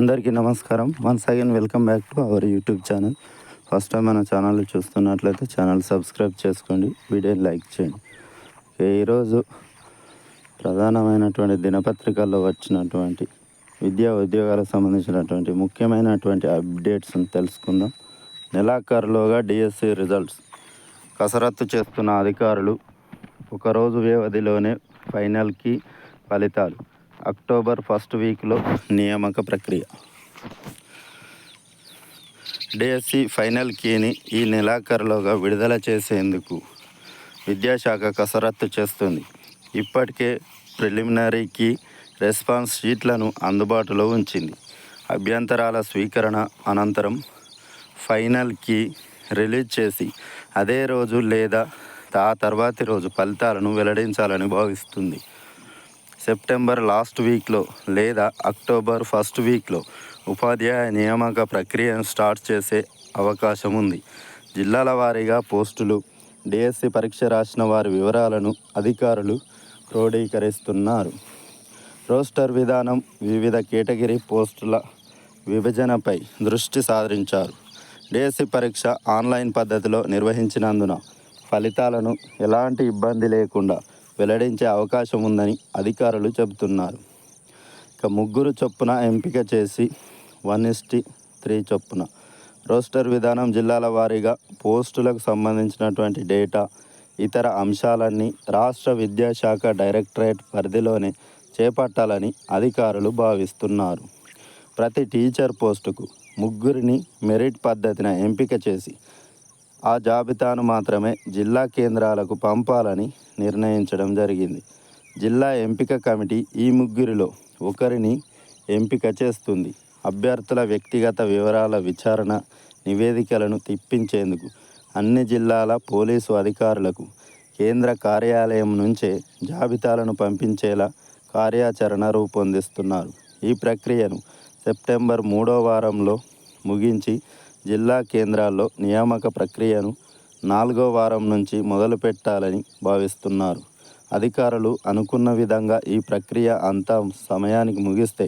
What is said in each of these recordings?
అందరికీ నమస్కారం. Once again welcome back to our YouTube channel first time మన channel చూస్తున్నట్లయితే ఛానల్ సబ్స్క్రైబ్ చేసుకోండి వీడియో లైక్ చేయండి. ఈరోజు ప్రధానమైనటువంటి దినపత్రికల్లో వచ్చినటువంటి విద్యా ఉద్యోగాలకు సంబంధించినటువంటి ముఖ్యమైనటువంటి అప్డేట్స్ని తెలుసుకుందాం. నెలాఖరులోగా డిఎస్సి రిజల్ట్స్ కసరత్తు చేస్తున్న అధికారులు ఒకరోజు వ్యవధిలోనే ఫైనల్కి ఫలితాలు. అక్టోబర్ ఫస్ట్ వీక్లో నియామక ప్రక్రియ. డిఎస్సి ఫైనల్ కీని ఈ నెలాఖరులోగా విడుదల చేసేందుకు విద్యాశాఖ కసరత్తు చేస్తుంది. ఇప్పటికే ప్రిలిమినరీ కీ రెస్పాన్స్ షీట్లను అందుబాటులో ఉంచింది. అభ్యంతరాల స్వీకరణ అనంతరం ఫైనల్ కీ రిలీజ్ చేసి అదే రోజు లేదా ఆ తర్వాతి రోజు ఫలితాలను వెల్లడించాలని భావిస్తుంది. సెప్టెంబర్ లాస్ట్ వీక్లో లేదా అక్టోబర్ ఫస్ట్ వీక్లో ఉపాధ్యాయ నియామక ప్రక్రియను స్టార్ట్ చేసే అవకాశం ఉంది. జిల్లాల వారీగా పోస్టులు డిఎస్సి పరీక్ష రాసిన వారి వివరాలను అధికారులు క్రోడీకరిస్తున్నారు. రోస్టర్ విధానం వివిధ కేటగిరీ పోస్టుల విభజనపై దృష్టి సారించారు. డిఎస్సి పరీక్ష ఆన్లైన్ పద్ధతిలో నిర్వహించినందున ఫలితాలను ఎలాంటి ఇబ్బంది లేకుండా వెల్లడించే అవకాశం ఉందని అధికారులు చెబుతున్నారు. ఇక ముగ్గురు చొప్పున ఎంపిక చేసి వన్ ఇస్టి త్రీ చొప్పున. రోస్టర్ విధానం జిల్లాల వారీగా పోస్టులకు సంబంధించినటువంటి డేటా ఇతర అంశాలన్నీ రాష్ట్ర విద్యాశాఖ డైరెక్టరేట్ పరిధిలోనే చేపట్టాలని అధికారులు భావిస్తున్నారు. ప్రతి టీచర్ పోస్టుకు ముగ్గురిని మెరిట్ పద్ధతిన ఎంపిక చేసి ఆ జాబితాను మాత్రమే జిల్లా కేంద్రాలకు పంపాలని నిర్ణయించడం జరిగింది. జిల్లా ఎంపిక కమిటీ ఈ ముగ్గురిలో ఒకరిని ఎంపిక చేస్తుంది. అభ్యర్థుల వ్యక్తిగత వివరాల విచారణ నివేదికలను తిప్పించేందుకు అన్ని జిల్లాల పోలీసు అధికారులకు కేంద్ర కార్యాలయం నుంచే జాబితాలను పంపించేలా కార్యాచరణ రూపొందిస్తున్నారు. ఈ ప్రక్రియను సెప్టెంబర్ మూడో వారంలో ముగించి జిల్లా కేంద్రాల్లో నియామక ప్రక్రియను నాలుగో వారం నుంచి మొదలుపెట్టాలని భావిస్తున్నారు. అధికారులు అనుకున్న విధంగా ఈ ప్రక్రియ అంతా సమయానికి ముగిస్తే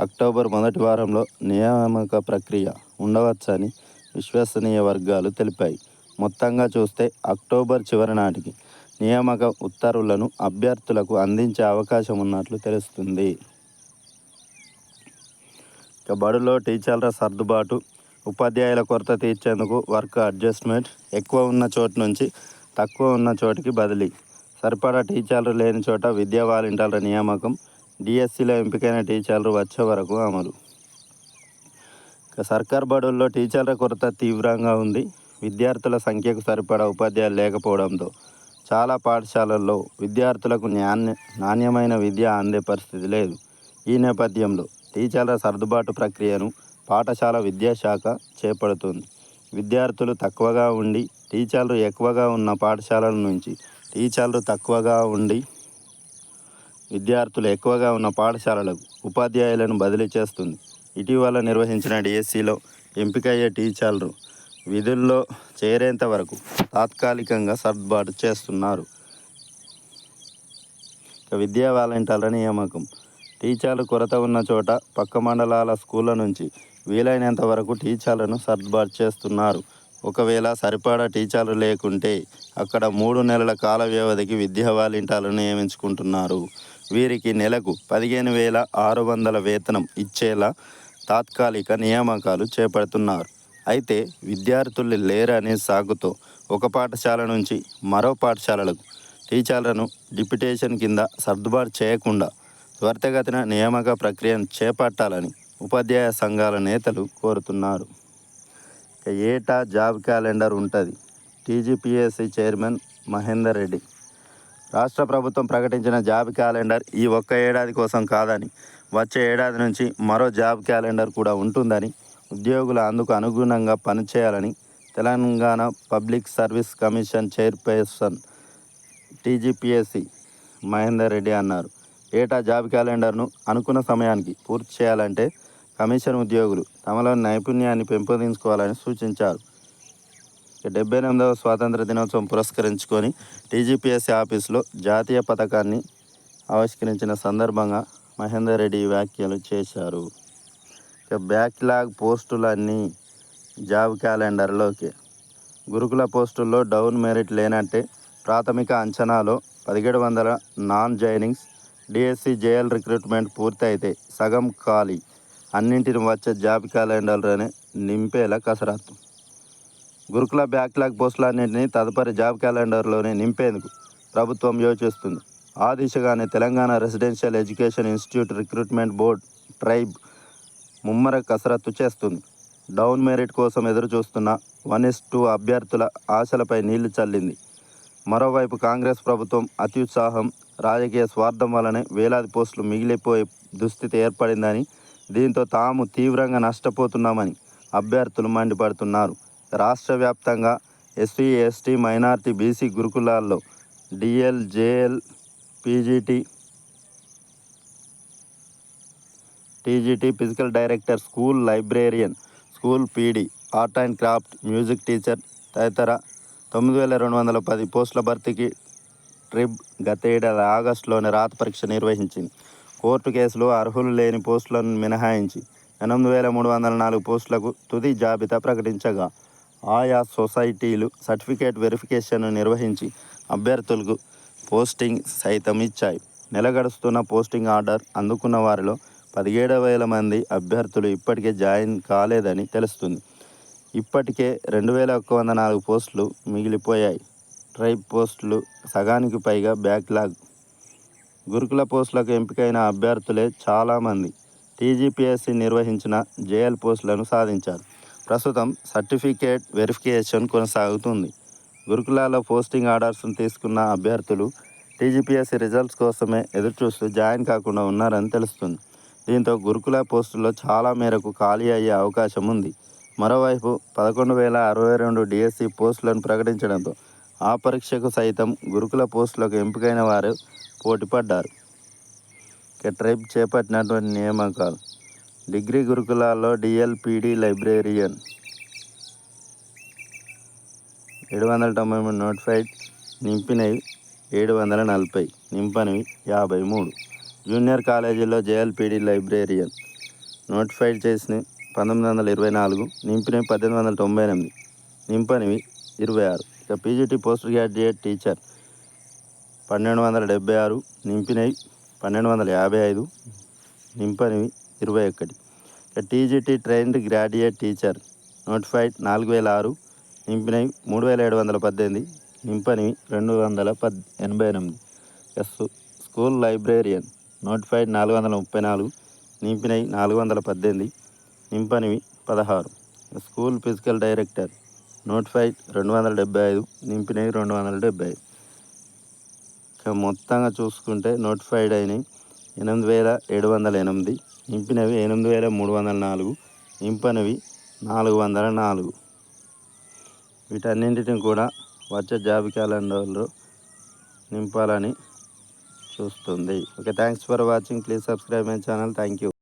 అక్టోబర్ మొదటి వారంలో నియామక ప్రక్రియ ఉండవచ్చని విశ్వసనీయ వర్గాలు తెలిపాయి. మొత్తంగా చూస్తే అక్టోబర్ చివరి నాటికి నియామక ఉత్తర్వులను అభ్యర్థులకు అందించే అవకాశం ఉన్నట్లు తెలుస్తుంది. ఇక బడిలో టీచర్ల సర్దుబాటు ఉపాధ్యాయుల కొరత తీర్చేందుకు వర్క్ అడ్జస్ట్మెంట్ ఎక్కువ ఉన్న చోటు నుంచి తక్కువ ఉన్న చోటికి బదిలీ. సరిపడా టీచర్లు లేని చోట విద్యా వాలంటీర్ల నియామకం డిఎస్సిలో ఎంపికైన టీచర్లు వచ్చే వరకు అమలు. ఇక సర్కార్ బడుల్లో టీచర్ల కొరత తీవ్రంగా ఉంది. విద్యార్థుల సంఖ్యకు సరిపడా ఉపాధ్యాయులు లేకపోవడంతో చాలా పాఠశాలల్లో విద్యార్థులకు నాణ్య నాణ్యమైన విద్య అందే పరిస్థితి లేదు. ఈ నేపథ్యంలో టీచర్ల సర్దుబాటు ప్రక్రియను పాఠశాల విద్యాశాఖ చేపడుతుంది. విద్యార్థులు తక్కువగా ఉండి టీచర్లు ఎక్కువగా ఉన్న పాఠశాలల నుంచి టీచర్లు తక్కువగా ఉండి విద్యార్థులు ఎక్కువగా ఉన్న పాఠశాలలకు ఉపాధ్యాయులను బదిలీ చేస్తుంది. ఇటీవల నిర్వహించిన డిఎస్సిలో ఎంపికయ్యే టీచర్లు విధుల్లో చేరేంత వరకు తాత్కాలికంగా సర్దుబాటు చేస్తున్నారు. విద్యా వాలంటీర్ల నియామకం. టీచర్లు కొరత ఉన్న చోట పక్క మండలాల స్కూళ్ళ నుంచి వీలైనంత వరకు టీచర్లను సర్దుబాటు చేస్తున్నారు. ఒకవేళ సరిపడా టీచర్లు లేకుంటే అక్కడ మూడు నెలల కాల వ్యవధికి విద్యా వాలంటీర్లను నియమించుకుంటున్నారు. వీరికి నెలకు పదిహేను వేల ఆరు వందల వేతనం ఇచ్చేలా తాత్కాలిక నియామకాలు చేపడుతున్నారు. అయితే విద్యార్థులు లేరనే సాగుతో ఒక పాఠశాల నుంచి మరో పాఠశాలలకు టీచర్లను డిప్యుటేషన్ కింద సర్దుబాటు చేయకుండా త్వరితగతిన నియామక ప్రక్రియను చేపట్టాలని ఉపాధ్యాయ సంఘాల నేతలు కోరుతున్నారు. ఏటా జాబ్ క్యాలెండర్ ఉంటుంది? TGPSC chairman Mahender Reddy. రాష్ట్ర ప్రభుత్వం ప్రకటించిన జాబ్ క్యాలెండర్ ఈ ఒక్క ఏడాది కోసం కాదని వచ్చే ఏడాది నుంచి మరో జాబ్ క్యాలెండర్ కూడా ఉంటుందని ఉద్యోగులు అందుకు అనుగుణంగా పనిచేయాలని Telangana Public Service Commission chairperson TGPSC Mahender Reddy అన్నారు. ఏటా జాబ్ క్యాలెండర్ను అనుకున్న సమయానికి పూర్తి చేయాలంటే కమిషన్ ఉద్యోగులు తమలో నైపుణ్యాన్ని పెంపొందించుకోవాలని సూచించారు. డెబ్బై ఎనిమిదవ స్వాతంత్ర దినోత్సవం పురస్కరించుకొని టీజీపీఎస్సీ ఆఫీసులో జాతీయ పథకాన్ని ఆవిష్కరించిన సందర్భంగా మహేందర్ రెడ్డి వ్యాఖ్యలు చేశారు. ఇక బ్యాక్లాగ్ పోస్టులన్నీ జాబ్ క్యాలెండర్లోకి. గురుకుల పోస్టుల్లో డౌన్ మెరిట్ లేనంటే ప్రాథమిక అంచనాలో పదిహేడు వందల non joinings DSC JL recruitment పూర్తయితే సగం ఖాళీ. అన్నింటిని వచ్చే జాబ్ క్యాలెండర్లోనే నింపేలా కసరత్తు. గురుకుల బ్యాక్లాగ్ పోస్టులన్నింటినీ తదుపరి జాబ్ క్యాలెండర్లోనే నింపేందుకు ప్రభుత్వం యోచిస్తుంది. ఆ దిశగానే Telangana Residential Education Institute Recruitment Board tribe ముమ్మర కసరత్తు చేస్తుంది. డౌన్ మెరిట్ కోసం ఎదురుచూస్తున్న వన్ ఇస్ టూ అభ్యర్థుల ఆశలపై నీళ్ళు చల్లింది. మరోవైపు కాంగ్రెస్ ప్రభుత్వం అత్యుత్సాహం రాజకీయ స్వార్థం వలనే వేలాది పోస్టులు మిగిలిపోయే దుస్థితి ఏర్పడిందని దీంతో తాము తీవ్రంగా నష్టపోతున్నామని అభ్యర్థులు మండిపడుతున్నారు. రాష్ట్ర వ్యాప్తంగా ఎస్సీ ఎస్టీ మైనార్టీ బీసీ గురుకులాల్లో DL JL PGT TGT physical director school librarian school PD art and craft music teacher తదితర తొమ్మిది వేల రెండు వందల పది పోస్టుల భర్తీకి ట్రిబ్ గతేడాది ఆగస్టులోనే రాత పరీక్ష నిర్వహించింది. కోర్టు కేసులు అర్హులు లేని పోస్టులను మినహాయించి ఎనిమిది వేల మూడు వందల నాలుగు పోస్టులకు తుది జాబితా ప్రకటించగా ఆయా సొసైటీలు సర్టిఫికేట్ వెరిఫికేషన్ నిర్వహించి అభ్యర్థులకు పోస్టింగ్ సైతం ఇచ్చాయి. నెల గడుస్తున్న పోస్టింగ్ ఆర్డర్ అందుకున్న వారిలో పదిహేడు వేల మంది అభ్యర్థులు ఇప్పటికే జాయిన్ కాలేదని తెలుస్తుంది. ఇప్పటికే రెండు వేల ఒక్క వంద నాలుగు పోస్టులు మిగిలిపోయాయి. ట్రైబ్ పోస్టులు సగానికి పైగా బ్యాక్లాగ్ గురుకుల పోస్టులకు ఎంపికైన అభ్యర్థులే చాలామంది. టీజీపీఎస్సీ నిర్వహించిన జేఎల్ పోస్టులను సాధించారు. ప్రస్తుతం సర్టిఫికేట్ వెరిఫికేషన్ కొనసాగుతుంది. గురుకులాల పోస్టింగ్ ఆర్డర్స్ను తీసుకున్న అభ్యర్థులు టీజీపీఎస్సీ రిజల్ట్స్ కోసమే ఎదురుచూస్తూ జాయిన్ కాకుండా ఉన్నారని తెలుస్తుంది. దీంతో గురుకుల పోస్టుల్లో చాలా మేరకు ఖాళీ అయ్యే అవకాశం ఉంది. మరోవైపు పదకొండు వేల అరవై రెండు డిఎస్సి పోస్టులను ప్రకటించడంతో ఆ పరీక్షకు సైతం గురుకుల పోస్టులకు ఎంపికైన వారు పోటీపడ్డారు. ఇక ట్రైబ్ చేపట్టినటువంటి నియామకాలు. డిగ్రీ గురుకులాల్లో డిఎల్పిడి లైబ్రేరియన్. ఏడు వందల తొంభై మూడు నోటిఫైడ్ నింపినవి ఏడు వందల నలభై నింపనివి యాభై మూడు జూనియర్ కాలేజీలో జేఎల్పిడి లైబ్రేరియన్. నోటిఫైడ్ చేసిన పంతొమ్మిది వందల ఇరవై నాలుగు నింపినవి పద్దెనిమిది వందల తొంభై ఎనిమిది నింపనివి ఇరవై ఆరు. ఇక పీజీటీ పోస్ట్ గ్రాడ్యుయేట్ టీచర్. పన్నెండు వందల డెబ్బై ఆరు నింపినవి పన్నెండు వందల యాభై ఐదు నింపనివి ఇరవై ఒకటి TGT trained graduate teacher notified నాలుగు వేల ఆరు నింపినవి మూడు వేల ఏడు వందల పద్దెనిమిది నింపనివి రెండు వందల పద్ ఎనభై ఎనిమిది ఎస్ స్కూల్ లైబ్రేరియన్ నోటిఫైడ్ నాలుగు వందల ముప్పై నాలుగు నింపినవి నాలుగు వందల పద్దెనిమిది నింపనివి పదహారు. స్కూల్ ఫిజికల్ డైరెక్టర్ నోటిఫైడ్ రెండు వందల డెబ్బై ఐదు నింపినవి రెండు వందల డెబ్బై ఐదు. ఇక మొత్తంగా చూసుకుంటే నోటిఫైడ్ అయినవి ఎనిమిది వేల ఏడు వందల ఎనిమిది నింపినవి ఎనిమిది వేల మూడు వందల నాలుగు నింపనవి నాలుగు వందల నాలుగు. వీటన్నింటిని కూడా వచ్చే జాబ్ క్యాలెండర్లో నింపాలని చూస్తుంది. Okay thanks for watching. Please subscribe my channel. Thank you.